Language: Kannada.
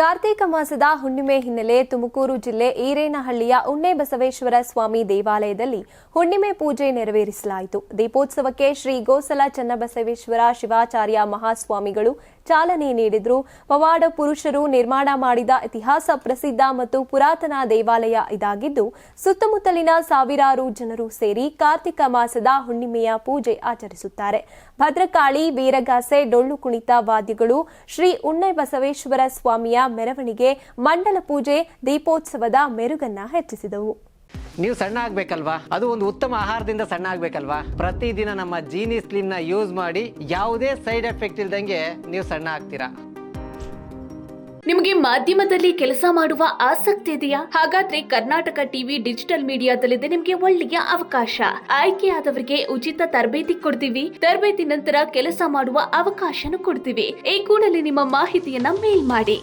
ಕಾರ್ತೀಕ ಮಾಸದ ಹುಣ್ಣಿಮೆ ಹಿನ್ನೆಲೆ ತುಮಕೂರು ಜಿಲ್ಲೆ ಈರೇನಹಳ್ಳಿಯ ಉಣ್ಣೆ ಬಸವೇಶ್ವರ ಸ್ವಾಮಿ ದೇವಾಲಯದಲ್ಲಿ ಹುಣ್ಣಿಮೆ ಪೂಜೆ ನೆರವೇರಿಸಲಾಯಿತು. ದೀಪೋತ್ಸವಕ್ಕೆ ಶ್ರೀ ಗೋಸಲ ಚನ್ನಬಸವೇಶ್ವರ ಶಿವಾಚಾರ್ಯ ಮಹಾಸ್ವಾಮಿಗಳು ಚಾಲನೆ ನೀಡಿದ್ರು. ಪವಾಡ ಪುರುಷರು ನಿರ್ಮಾಣ ಮಾಡಿದ ಇತಿಹಾಸ ಪ್ರಸಿದ್ಧ ಮತ್ತು ಪುರಾತನ ದೇವಾಲಯ ಇದಾಗಿದ್ದು, ಸುತ್ತಮುತ್ತಲಿನ ಸಾವಿರಾರು ಜನರು ಸೇರಿ ಕಾರ್ತಿಕ ಮಾಸದ ಹುಣ್ಣಿಮೆಯ ಪೂಜೆ ಆಚರಿಸುತ್ತಾರೆ. ಭದ್ರಕಾಳಿ, ವೀರಗಾಸೆ, ಡೊಳ್ಳು ಕುಣಿತ ವಾದ್ಯಗಳು ಶ್ರೀ ಉಣ್ಣೆ ಬಸವೇಶ್ವರ ಸ್ವಾಮಿಯ ಮೆರವಣಿಗೆ ಮಂಡಲ ಪೂಜೆ ದೀಪೋತ್ಸವದ ಮೆರುಗನ್ನ ಹೆಚ್ಚಿಸಿದವು. ನೀವು ಸಣ್ಣ ಆಗ್ಬೇಕಲ್ವಾ? ಅದು ಒಂದು ಉತ್ತಮ ಆಹಾರದಿಂದ ಸಣ್ಣ ಆಗ್ಬೇಕಲ್ವಾ? ಪ್ರತಿದಿನ ನಮ್ಮ ಜೀನಿ ಸ್ಲಿಮ್ನ ಯೂಸ್ ಮಾಡಿ ಯಾವುದೇ ಸೈಡ್ ಎಫೆಕ್ಟ್ ಇಲ್ದಂಗೆ ನೀವು ಸಣ್ಣ ಆಗ್ತೀರಾ? ನಿಮಗೆ ಮಾಧ್ಯಮದಲ್ಲಿ ಕೆಲಸ ಮಾಡುವ ಆಸಕ್ತಿ ಇದೆಯಾ? ಹಾಗಾದ್ರೆ ಕರ್ನಾಟಕ ಟಿವಿ ಡಿಜಿಟಲ್ ಮೀಡಿಯಾದಲ್ಲಿದೆ ನಿಮಗೆ ಒಳ್ಳೆಯ ಅವಕಾಶ. ಆಯ್ಕೆಯಾದವರಿಗೆ ಉಚಿತ ತರಬೇತಿ ಕೊಡ್ತೀವಿ. ತರಬೇತಿ ನಂತರ ಕೆಲಸ ಮಾಡುವ ಅವಕಾಶನೂ ಕೊಡ್ತೀವಿ. ಈ ಕೂಡಲೇ ನಿಮ್ಮ ಮಾಹಿತಿಯನ್ನ ಮೇಲ್ ಮಾಡಿ.